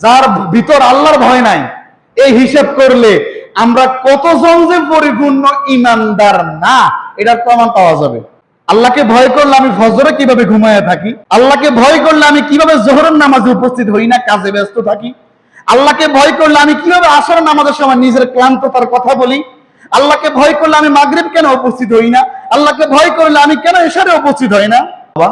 যার ভিতর আল্লাহর ভয় নাই এই হিসেব করলে আমরা কতজন যে পরিপূর্ণ ইমানদার না এটার প্রমাণ পাওয়া যাবে। আল্লাহকে ভয় করলে আমি ফজরে কীভাবে ঘুমায় থাকি? আল্লাহকে ভয় করলে আমি কীভাবে জোহরের নামাজে উপস্থিত হই না কাজে ব্যস্ত থাকি? আল্লাহকে ভয় করলে আমি কীভাবে আসর নামাজের সময় নিজের ক্লান্ততার কথা বলি? আল্লাহকে ভয় করলে আমি মাগরিব কেন উপস্থিত হই না? আল্লাহকে ভয় করলে আমি কেন এসারে উপস্থিত হই না? বাবা,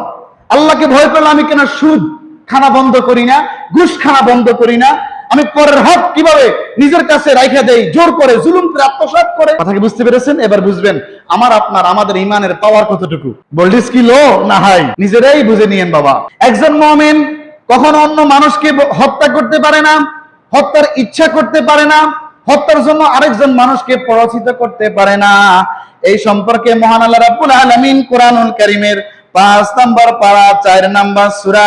আল্লাহকে ভয় করলে আমি কেন সুদ খানা বন্ধ করি না, ঘুষ খানা বন্ধ করি না। আমি পরের হক কীভাবে নিজের কাছে রাইখা দেই, জোর করে, জুলুম করে, আত্মসাৎ করে? কথা কি বুঝতে পেরেছেন? এবার বুঝবেন, আমার, আপনার, আমাদের ইমানের পাওয়ার কতটুকু? বল্ডিস কি লো? না হাই নিজেরাই বুঝে নিয়েন বাবা। একজন মমিন কখনো অন্য মানুষকে হত্যা করতে পারে না, হত্যার ইচ্ছা করতে পারে না, হত্যার জন্য আরেকজন মানুষকে পরাজিত করতে পারে না। এই সম্পর্কে মহান আল্লাহ রাব্বুল আলামিন কোরআনুল কারীমের পাঁচ নাম্বার পারা, চার নাম্বার সূরা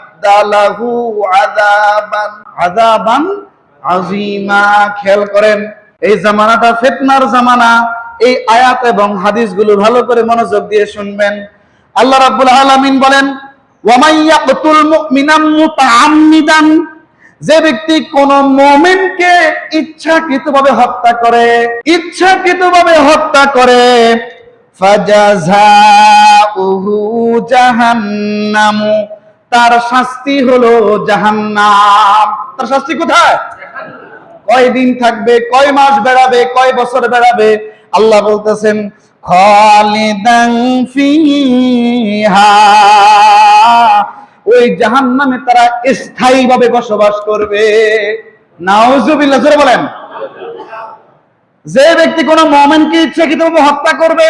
লাহু আযাবান। আযাবান আজিমা খেয়াল করেন, এই জামানাটা জামানা। এই আয়াত এবং ভালো করে মনোযোগ দিয়ে শুনবেন। আল্লাহ বলেন যে ব্যক্তি কোন হত্যা করে হত্যা করে জাহান্নামু। তার শাস্তি হলো জাহান্নাম। তার শাস্তি কোথায়? কয় দিন থাকবে, কয় মাস বেড়াবে, কয় বছর বেড়াবে? আল্লাহ বলতেছেন, খালিদান ফিহা। ওই জাহান্নামে তারা স্থায়ীভাবে বসবাস করবে। নাউজুবিল্লাহ, জোরে বলেন। যে ব্যক্তি কোনো মুমিনকে ইচ্ছাকৃতভাবে হত্যা করবে,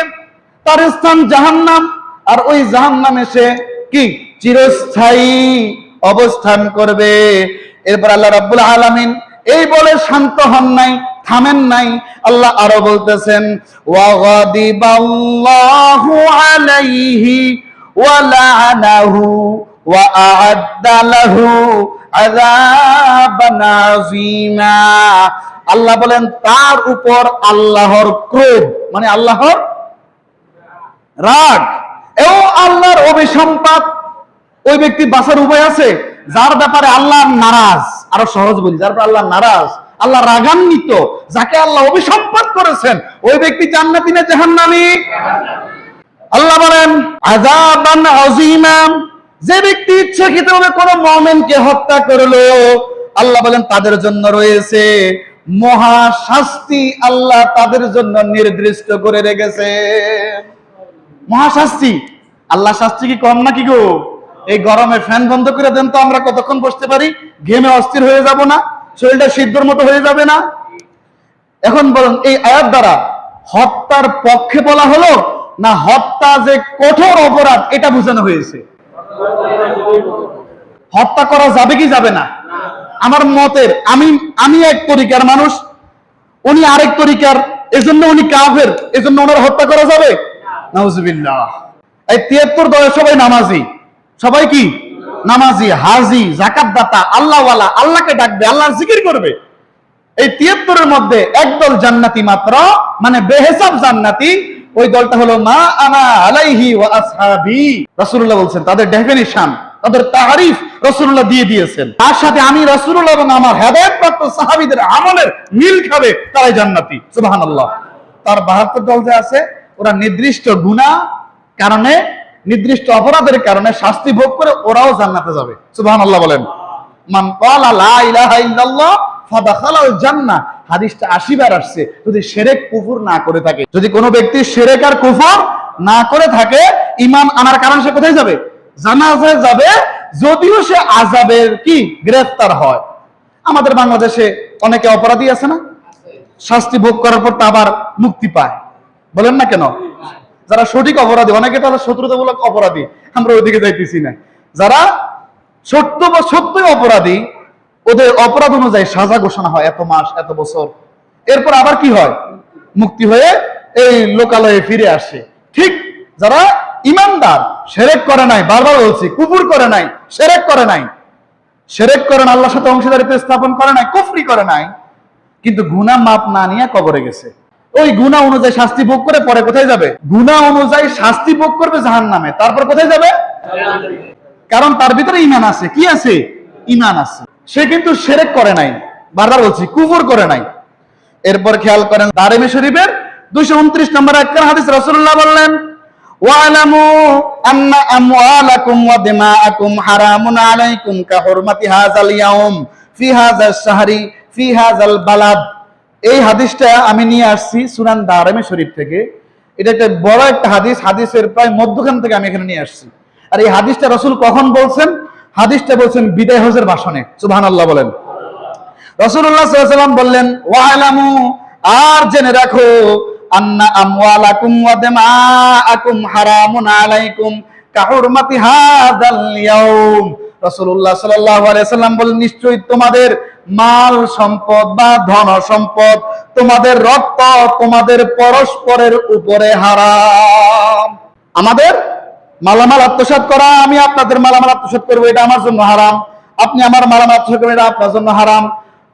তার স্থান জাহান্নাম, আর ওই জাহান্নামে সে কি? চিরস্থায়ী অবস্থান করবে। এরপর আল্লাহ রাব্বুল আলামিন এই বলে শান্ত হন নাই, থামেন নাই। আল্লাহ আরও বলতেছেন ওয়াগাদিবাল্লাহু আলাইহি ওয়া লাআনাহু ওয়া আ'আদ্দা লাহু আযাবান আযীমা। আল্লাহ বলেন, তার উপর আল্লাহর ক্রোধ মানে আল্লাহর রাগ এবং আল্লাহর অভিসম্পাত ওই ব্যক্তি বাঁচার উপায় আছে? যার ব্যাপারে আল্লাহ নারাজ, আরও সহজ বলি, যার ব্যাপারে আল্লাহ নারাজ, আল্লাহ রাগান্বিত, যাকে আল্লাহ অভিসম্পাত করেছেন, ওই ব্যক্তি জান্নাতি না জাহান্নামী? আল্লাহ বলেন, আযাবান আযীমা যে ব্যক্তি ইচ্ছাকৃতভাবে কোন মুমিনকে হত্যা করল, আল্লাহ বলেন, তাদের জন্য রয়েছে মহা শাস্তি, আল্লাহ তাদের জন্য নির্দিষ্ট করে রেখেছে মহাশাস্তি আল্লাহ শাস্তি কি কম নাকি গো এই গরমে ফ্যান বন্ধ করে দেন তো আমরা কতক্ষণ বসতে পারি? ঘেমে অস্থির হয়ে যাব না, শরীরটা সিদ্ধর মতো হয়ে যাবে না। এখন বলুন, এই আয়াত দ্বারা হত্যার পক্ষে বলা হলো না হত্যা যে কঠোর অপরাধ, এটা বোঝানো হয়েছে? হত্যা করা যাবে কি যাবে না? আমার মতের, আমি আমি এক তরিকার মানুষ, উনি আরেক তরিকার, এজন্য উনি কাফের, এজন্য ওনার হত্যা করা যাবে? নাউজুবিল্লাহ। এই তিয়াত্তর দলে সবাই নামাজি। সবাই কি? নামাজি, হাজি জাকাত দাতা আল্লাহওয়ালা, আল্লাহকে ডাকবে, আল্লাহর জিকির করবে। এই তিয়াত্তরের মধ্যে একদল জান্নাতি মাত্র মানে বেহেসাব জান্নাতি, ওই দলটা হলো মা আনা আলাইহি ওয়া আসহাবি। রাসূলুল্লাহ বলছেন, তাদের ডেফিনিশন, তাদের তারিফ রাসূলুল্লাহ দিয়ে দিয়েছেন। তার সাথে আমি রাসূলুল্লাহ এবং আমার হেদায়েতপ্রাপ্ত সাহাবীদের আমলের মিল খাবে, তারাই জান্নাতি। সুবহানাল্লাহ। তার 72 দল যে আছে, ওরা নির্দিষ্ট গুনাহ কারণে নির্দিষ্ট অপরাধের কারণে শাস্তি ভোগ করে ওরাও জান্নাতে যাবে। সুবহানাল্লাহ বলেন। মান লা ইলাহা ইল্লাল্লাহ ফাদাখালাল জান্নাহ। হাদিসটা 80 বার আসছে। যদি শিরক কুফর না করে থাকে, যদি কোনো ব্যক্তি শিরক আর কুফর না করে থাকে, ঈমান আনার কারণ সে কোথায় যাবে? জানাজায় যাবে। যদিও সে আযাবের কি? গ্রেফতার হয়। আমাদের বাংলাদেশে অনেকে অপরাধী আছে না? শাস্তি ভোগ করার পর তা আবার মুক্তি পায়। বলেন না কেন? যারা সঠিক অপরাধী, অনেকে তারা শত্রুতামূলক অপরাধী, আমরা ওইদিকে যাইতেছি না। যারা সত্য বা সত্যই অপরাধী, ওদের অপরাধ অনুযায়ী সাজা ঘোষণা হয় এত মাস, এত বছর। এরপর আবার কি হয়? মুক্তি হয়ে এই লোকালয়ে ফিরে আসে। ঠিক যারা ইমানদার, সেরেক করে নাই, বারবার বলছি কুপুর করে নাই, সেরেক করে নাই। সেরেক করে না, আল্লাহর সাথে অংশীদারিত্ব স্থাপন করে নাই, কুফরি করে নাই। কিন্তু গুনাহ মাপ না নিয়ে কবরে গেছে। ওই গুণা অনুযায়ী শাস্তি ভোগ করে পরে কোথায় যাবে? গুণা অনুযায়ী শাস্তি ভোগ করবে জাহান নামে তারপর কোথায় যাবে? কারণ তার ভিতরে ইমান আছে। কি আছে? ইমান আছে। সে কিন্তু সেরেক করে নাই। বারবার বলছি, কুফর করে নাই। এরপর খেয়াল করেন, দারেমি শরীফের দুইশো উনত্রিশ নম্বর একটা হাদিস রসুল্লাহ বললেন, ওয়ালামু আন্না আমওয়ালাকুম ওয়া দিমাআকুম হারামুন আলাইকুম কা হুরমাতি হাযাল ইয়াউম, ফি শাহরি, ফি হাযাল বালাদ। এই হাদিসটা আমি নিয়ে আসছি সুনান দারেমে শরীফ থেকে। এটা একটা বড় একটা হাদিস, হাদিসের প্রায় মধ্যখান থেকে আমি এখানে নিয়ে আসছি। আর এই হাদিসটা রসুল কখন বলছেন? হাদিসটা বলছেন বিদায় হজের ভাষণে সুবহানাল্লাহ বলেন। রসুল্লাহ সাল্লাম বললেন, ওয়ালামু, আর জেনে রাখো, আন্না আমওয়ালাকুম ওয়া দিমাআকুম হারামুন আলাইকুম কাহুরমাতি হাযাল ইয়াউম। আলাইহি সাল্লাম বলেন, নিশ্চয়ই তোমাদের মাল সম্পদ বা ধন সম্পদ তোমাদের রক্ত তোমাদের পরস্পরের উপরে হারাম। আমাদের মালামাল আত্মসাৎ করা, আমি আপনাদের মালামাল আত্মসাৎ করব, এটা আমার জন্য হারাম। আপনি আমার মালামাল আত্মসাৎ করবেন, এটা আপনার জন্য হারাম।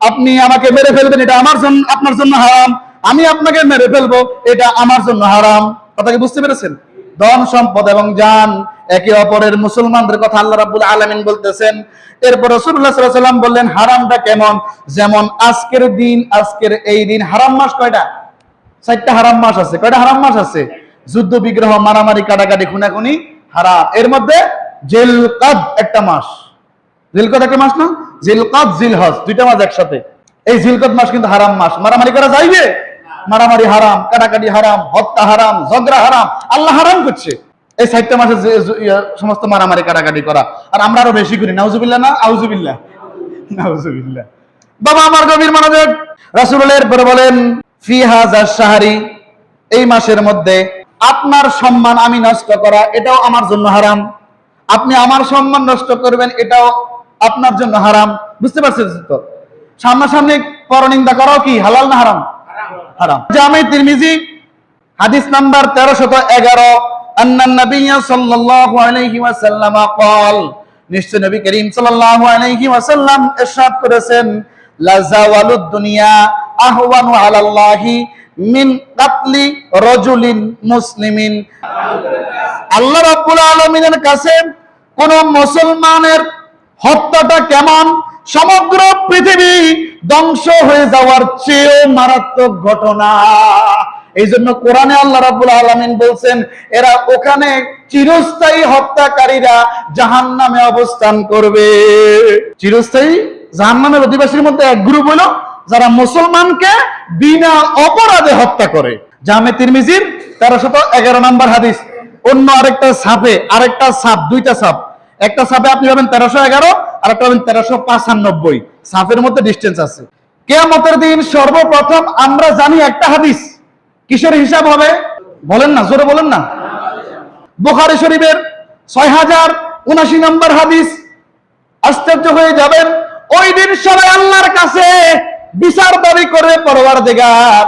আপনি আমাকে মেরে ফেলবেন, এটা আমার জন্য, আপনার জন্য হারাম। আমি আপনাকে মেরে ফেলব, এটা আমার জন্য হারাম। কথা কি বুঝতে পেরেছেন? ধন, সম্পদ এবং জান একে অপরের মুসলমানদের কথা আল্লাহ রাব্বুল আলামিন বলতেছেন। এরপর সাল্লাম বললেন, হারামটা কেমন? যেমন আজকের দিন, আজকের এই দিন, হারাম মাস কয়টা? চারটা হারাম মাস আছে। কয়টা হারাম মাস আছে? যুদ্ধ, বিগ্রহ, মারামারি, কাটাকাটি, খুনাখুনি, হারাম। এর মধ্যে জিলকাদ একটা মাস। জিলকদ একটা মাস না? জিলকদ, জিলহজ, দুইটা মাস একসাথে। এই জিলকদ মাস কিন্তু হারাম মাস। মারামারি করা যাইবে? মারামারি হারাম, কাটাকাটি হারাম, হত্যা হারাম, ঝগড়া হারাম, আল্লাহ হারাম করছে। এই সাতটা মাসে যে সমস্ত মারামারি, কাটাকাটি করা। আর আমরা আরও বেশি করি, নাউজুবিল্লাহ না, আউজুবিল্লাহ? নাউজুবিল্লাহ। বাবা, আমার গভীর মনোযোগ। রাসূলের পরে বলেন, ফি হাজার সাহারি এই মাসের মধ্যে আপনার সম্মান আমি নষ্ট করা, এটাও আমার জন্য হারাম। আপনি আমার সম্মান নষ্ট করবেন, এটাও আপনার জন্য হারাম। বুঝতে পারছেন তো? সামনাসামনি পরনিন্দা করাও কি, হালাল না হারাম? হারাম। জামে তিরমিজি, হাদিস নাম্বার তেরোশত এগারো, আন্নান নবিয়া সাল্লাল্লাহু আলাইহি ওয়াসাল্লাম কল নিশ্চয় নবী করিম সাল্লাল্লাহু আলাইহি ওয়াসাল্লাম ইরশাদ করেছেন লাজাওয়ালুদ দুনিয়া আহওয়ানু আলাল্লাহি মিন কাতলি রজুলিন মুসলিমিন। আল্লাহ রাব্বুল আলামিনের কাছে কোন মুসলমানের হত্যাটা কেমন? সমগ্র পৃথিবী ধ্বংস হয়ে যাওয়ার চেয়েও মারাত্মক ঘটনা। এই জন্য কোরআনে আল্লাহ রাব্বুল আলামিন বলছেন, এরা ওখানে চিরস্থায়ী হত্যাকারীরা জাহান্নামে অবস্থান করবে। চিরস্থায়ী জাহান্নামের অধিবাসীর মধ্যে এক গ্রুপ হলো যারা মুসলমানকে বিনা অপরাধে হত্যা করে। জামে তিরমিজির তেরোশত এগারো নম্বর হাদিস। অন্য আরেকটা সাপে, আরেকটা সাপ, দুইটা সাপ। একটা সাপে আপনি পাবেন তেরোশো এগারো আর পাবেন তেরোশো পাঁচানব্বই। সাপের মধ্যে ডিস্টেন্স আছে। কেয়ামতের দিন সর্বপ্রথম আমরা জানি একটা হাদিস। কিসের হিসাব হবে? বলেন না, জোরে বলেন না। বুখারী শরীফের ছয় হাজার উনাশি নম্বর হাদিস। আশ্চর্য হয়ে যাবেন, ওই দিন সবাই আল্লাহর কাছে বিচার দাবি করে পরবার দেগার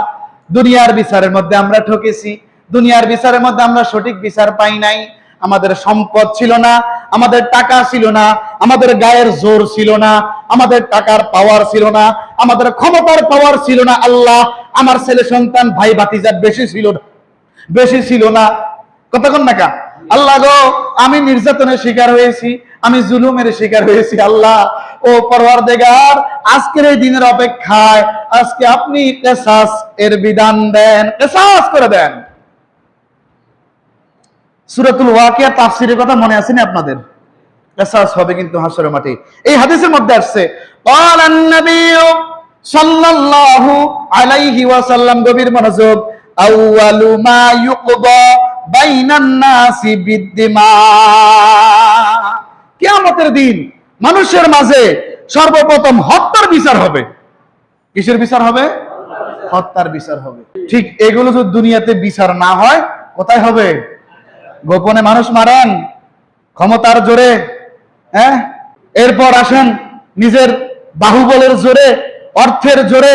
দুনিয়ার বিচারের মধ্যে আমরা ঠকেছি, দুনিয়ার বিচারের মধ্যে আমরা সঠিক বিচার পাই নাই। আমাদের সম্পদ ছিল না, আমাদের টাকা ছিল না, আমাদের গায়ের জোর ছিল না, আমাদের টাকার পাওয়ার ছিল না, আমাদের ক্ষমতার পাওয়ার ছিল না, আল্লাহ আমার ছেলে সন্তান ভাই ভাতিজা বেশি ছিল না, বেশি ছিল না। কতক্ষণ নাকা আল্লাহ গো, আমি নির্যাতনের শিকার হয়েছি, আমি জুলুমের শিকার হয়েছি, আল্লাহ। ও পরওয়ার দেগার আজকের এই দিনের অপেক্ষায়, আজকে আপনি এর বিধান দেন, কেসাস করে দেন। সুরাতুল ওয়াকিয়া তাফসিরের কথা মনে আছে না আপনাদের? এসাস হবে কিন্তু হাসরে মাটি এই হাদিসের মধ্যে আসছে সাল্লাল্লাহু আলাইহি ওয়াসাল্লাম গভীর মনোযোগ, আউয়ালু মা ইউকদা বাইনান নাসি বিদ্দিমা কিয়ামতের দিন মানুষের মাঝে সর্বপ্রথম হত্যার বিচার হবে। কিসের বিচার হবে? হত্যার বিচার হবে। ঠিক এগুলো যদি দুনিয়াতে বিচার না হয়, কোথায় হবে? গোপনে মানুষ মারেন, ক্ষমতার জোরে হ্যাঁ? এরপর আসেন নিজের বাহুবলের জোরে, অর্থের জোরে,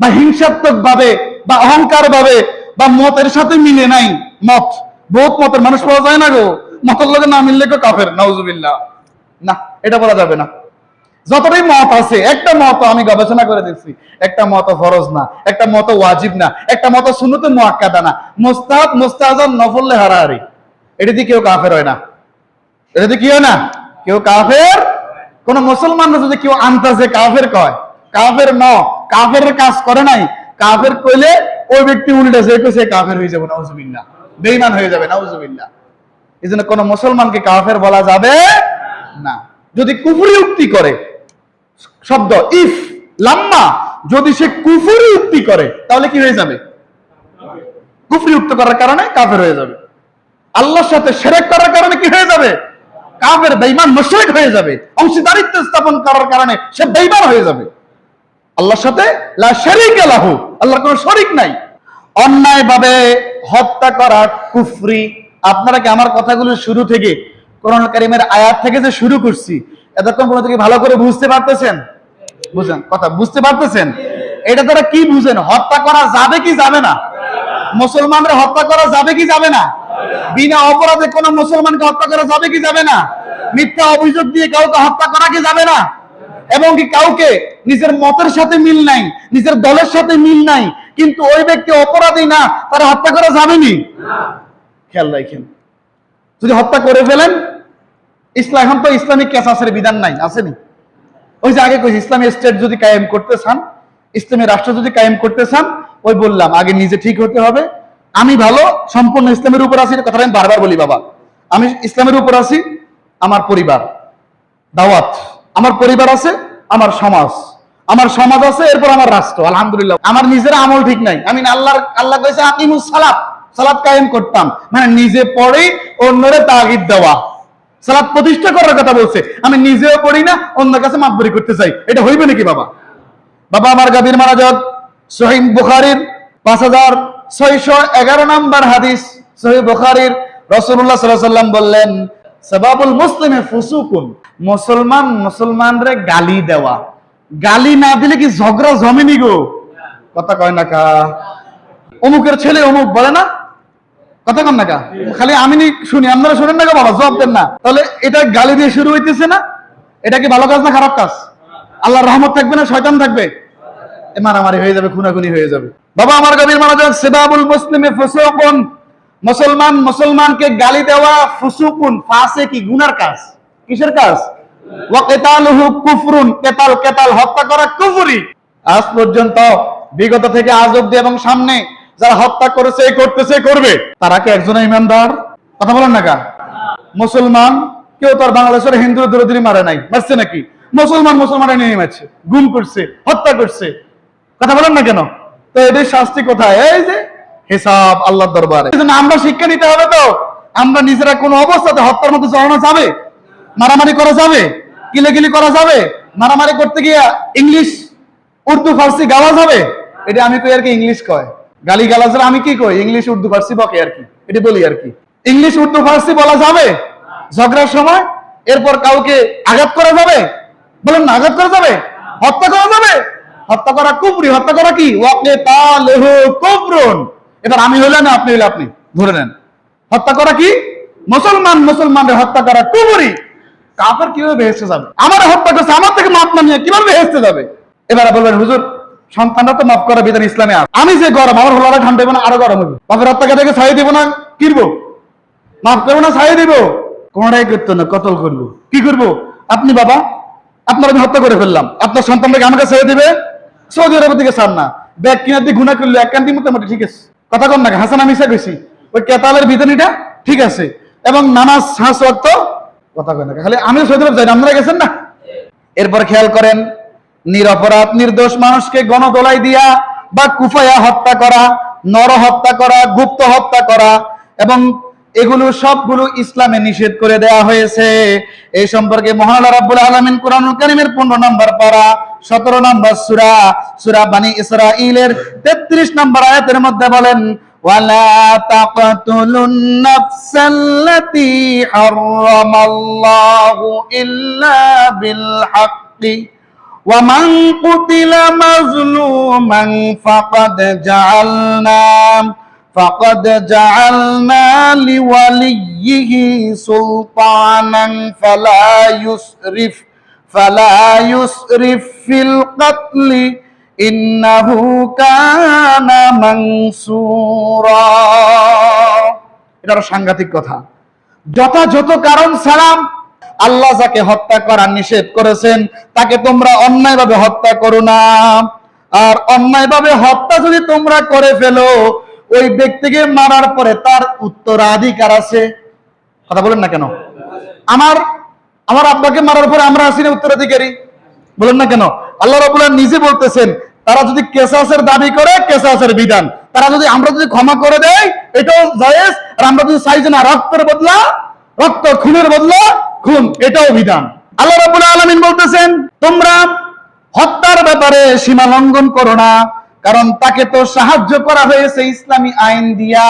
বা হিংসাত্মক ভাবে বা অহংকার ভাবে বা মতের সাথে মিলে নাই মত। বহুত মতের মানুষ পাওয়া যায় না গো। মতের লোকে না মিললে কাফের, নাউজুবিল্লাহ। না, এটা বলা যাবে না। যতটাই মত আছে, একটা মত আমি গবেষণা করে দিচ্ছি একটা মত ফরজ না, একটা মত ওয়াজিব না, একটা মত সুন্নতে মুআক্কাদা না। মুস্তাহাব, মুস্তাহাজান নফলে হারাহারি। এটা দিয়ে কেউ কাফের হয় না। এটা দিয়ে কি হয় না? কেউ কাফের? কোন মুসলমান যদি কেউ আন্তাজে কাফের কয়, কাফের ন কাফের কাজ করে নাই, কাফের কইলে ওই ব্যক্তি উল্টে যে সে কাফের হয়ে যাবে, নাউজুবিল্লাহ। বেঈমান হয়ে যাবে, নাউজুবিল্লাহ। এই জন্য কোন মুসলমানকে কাফের বলা যাবে না। যদি কুফরি উক্তি করে শব্দ, ইফ লাম্মা যদি সে কুফরি উক্তি করে, তাহলে কি হয়ে যাবে? কুফরি উক্ত করার কারণে কাফের হয়ে যাবে। আল্লাহর সাথে সেরেক করার কারণে কি হয়ে যাবে? কাফের বেঈমান মুশরিক হয়ে যাবে। অংশীদারিত্ব স্থাপন করার কারণে সে বেঈমান হয়ে যাবে। আল্লাহর সাথে লা শারীকা লাহু, আল্লাহর কোনো শরীক নাই। অন্যায়ভাবে হত্যা করা কুফরি। আপনারা কি আমার কথাগুলো শুরু থেকে কোরআন কারিমের আয়াত থেকে যে শুরু করছি, এতক্ষণ কোনো থেকে ভালো করে বুঝতে পারতেছেন? বুঝেন, কথা বুঝতে পারতেছেন? এটা তারা কি বুঝেন? হত্যা করা যাবে কি যাবে না? মুসলমানরা হত্যা করা যাবে কি যাবে না? বিনা অপরাধে কোন মুসলমানকে হত্যা করা যাবে কি যাবে না? মিথ্যা অভিযোগ দিয়ে কাউকে হত্যা করা কি যাবে না? এবং কি কাউকে নিজের মতের সাথে মিল নাই, নিজের দলের সাথে মিল নাই, কিন্তু ওই ব্যক্তি অপরাধী না, তারা হত্যা করা যাবে নি? খেয়াল রাখেন। যদি হত্যা করে ফেলেন, ইসলাম, এখন তো ইসলামিক কেসাসের বিধান নাই আসেনি ওই যে আগে ইসলামী স্টেট যদি কায়েম করতে চান, ইসলামী রাষ্ট্র যদি কায়েম করতে চান, ওই বললাম, আগে নিজে ঠিক হতে হবে। আমি ভালো, সম্পূর্ণ ইসলামের উপর আছি কথাটা আমি বারবার বলি বাবা। আমি ইসলামের উপর আছি, আমার পরিবার, দাওয়াত, আমার পরিবার আছে, আমার সমাজ। আমার সমাজ আছে, এরপর আমার রাষ্ট্র, আলহামদুলিল্লাহ। আমার নিজের আমল ঠিক নাই। আমি আল্লাহর, আল্লাহ কইছে, আকিমুস সালাত সালাত কায়েম করতাম। মানে নিজে পড়েই অন্যরে তাগিদ দেওয়া। সালাত প্রতিষ্ঠা করার কথা বলছে। আমি নিজেও পড়ি না অন্য কাছে মাতবরি করতে চাই। এটা হইবে নাকি বাবা? বাবা আমার গাদির মারা যাক সহিম বুখারির পাঁচ হাজার ছয়শো এগারো নাম্বার হাদিস। সহি বুখারির রসুল্লাহ সাল্লাহ সাল্লাম বললেন, সবাবুল মুসলিমে ফুসুকুন। মুসলমান মুসলমানরে গালি দেওয়া। গালি না দিলে কি ঝগড়া জমেনি গো? কথা কয় না কা? অমুকের ছেলে অমুক বলে না? কথা কন না খালি আমি শুনি, আপনারা শুনেন না বাবা জবাব দেন না। তাহলে এটা গালি দিয়ে শুরু হইতেছে না? এটা কি ভালো কাজ না খারাপ কাজ? আল্লাহর রহমত থাকবে না? শয়তান থাকবে? মারামারি হয়ে যাবে, খুনাখুনি হয়ে যাবে। বাবা, আমার গভীর মারা যাক সেবাবুল মুসলিমে ফুসুকুন। মুসলমান, মুসলমানকে গালি দেওয়া ফুসুকুন, ফাসে কি গুনার কাজ? কিসের কাজ? ওয়া কিতালুহু কুফরুন, কেতাল কেতাল, হত্যা করা কুফরি। আজ পর্যন্ত, বিগত থেকে আজ অব্দি এবং সামনে যারা হত্যা করেছে করতেছে করবে। তারা কি একজন ইমানদার? কথা বলেন না কা মুসলমান, কেউ তার বাংলাদেশের হিন্দু দূরদূরি মারে নাই। মারছে নাকি? মুসলমান মুসলমানের নিয়ে মারছে গুম করছে, হত্যা করছে। কথা বলেন না কেন? তো এদের শাস্তি কোথায়? এই যে হিসাব আল্লাহর দরবারে। আমরা শিক্ষা নিতে হবে তো। আমরা নিজেরা কোনো অবস্থাতে হত্যার মতো চালানো যাবে? মারামারি করা যাবে? কিলেগিলি করা যাবে? মারামারি করতে গিয়ে ইংলিশ, উর্দু, ফার্সি গাওয়া যাবে? এটা আমি কই আর কি ইংলিশ কয়? গালি গালাজের আমি কি কই? ইংলিশ উর্দু ফার্সি বকে আর কি? এটা বলি আর কি। ইংলিশ উর্দু ফার্সি বলা যাবে? ঝগড়ার সময়? এরপর কাউকে আঘাত করা যাবে? বলেন না, আঘাত করা যাবে? হত্যা করা যাবে? হত্যা করা কুফরি, হত্যা করা কি? ওয়াকে তালেহু কুফরুন। এবার আমি হইলে না, আপনি হইলে আপনি? ধরে নেন। হত্যা করা কি? মুসলমান, মুসলমানদের হত্যা করা কুফরি। কাফের কীভাবে বেহেস্তে যাবে? আমার হত্যা করছে, আমার থেকে মাপ না নিয়ে কীভাবে বেহেস্তে যাবে? এবারে বলবেন, হুজুর সন্তানরা তো মাফ করা বিধান ইসলামে আছে। আমি যে গরম, আমার হলারা ঠান্ডা না, আরও গরম হবে। বাপের হত্যাকে দেখে ছাই দিব না কিনবো মাফ করব না, ছাই দিব? কোনটাই করতো না, কতল করব? কি করব? আপনি বাবা, আপনার আমি হত্যা করে ফেললাম। আপনার সন্তানটাকে আমাকে ছেড়ে দিবে? সৌদি আরবের দিকে ছাড় না। ব্যাগ কিনা দিয়ে গুণা করলে এক কান্তি মোটামুটি ঠিক আছে। কথা কর না হাসান, আমি ইসা কইছি ওই কেতালের বিধানিটা ঠিক আছে। এবং নামাজ শ্বাস রক্ত কথা কয় না খালি আমিও সৌদি আরব যাই আপনারা গেছেন না? এরপর খেয়াল করেন নিরপরাধ নির্দোষ মানুষকে গণদোলাই দিয়া বা কুফায়া হত্যা করা, নর হত্যা করা, গুপ্ত হত্যা করা এবং এগুলো সবগুলো ইসলামে নিষেধ করে দেয়া হয়েছে। এই সম্পর্কে মহান রাব্বুল আলামিন কোরআনুল কারীমের 15 নম্বর পারা 17 নম্বর সূরা সূরা বানি ইসরাঈলের 33 নম্বর আয়াতের মধ্যে বলেন, ওয়ালা তাকতুলুন নাফসাল্লাতী হারামাল্লাহু ইল্লা ومن قتل مظلوما فقد جعلنا فقد جعلنا لوليه سلطانا فلا يسرف فلا يسرف في القتل إنه كان منصورا এটা আরো সাংঘাতিক কথা যথাযথ কারণ ছাড়া আল্লাহ যাকে হত্যা করার নিষেধ করেছেন, তাকে তোমরা অন্যায়ভাবে হত্যা করো না। আর অন্যায়ভাবে হত্যা যদি তোমরা করে ফেলো, ওই ব্যক্তিকে মারার পরে তার উত্তরাধিকার আছে। কথা বলেন না কেন? আমার আমার আব্বাকে মারার পরে আমরা আসি না উত্তরাধিকারী? বলেন না কেন? আল্লাহ রাবুল্লাহ নিজে বলতেছেন, তারা যদি কেসাসের দাবি করে, কেসাসের বিধান। তারা যদি, আমরা যদি ক্ষমা করে দেয় এটাও জায়েজ। আর আমরা যদি চাই না, রক্তের বদলা, রক্ত খুনের বদলা খুন এটাও বিধান। আল্লাহ রাবুল আলমিন বলতেছেন, তোমরা হত্যার ব্যাপারে সীমা লঙ্ঘন করো না, কারণ তাকে তো সাহায্য করা হয়েছে ইসলামী আইন দিয়া।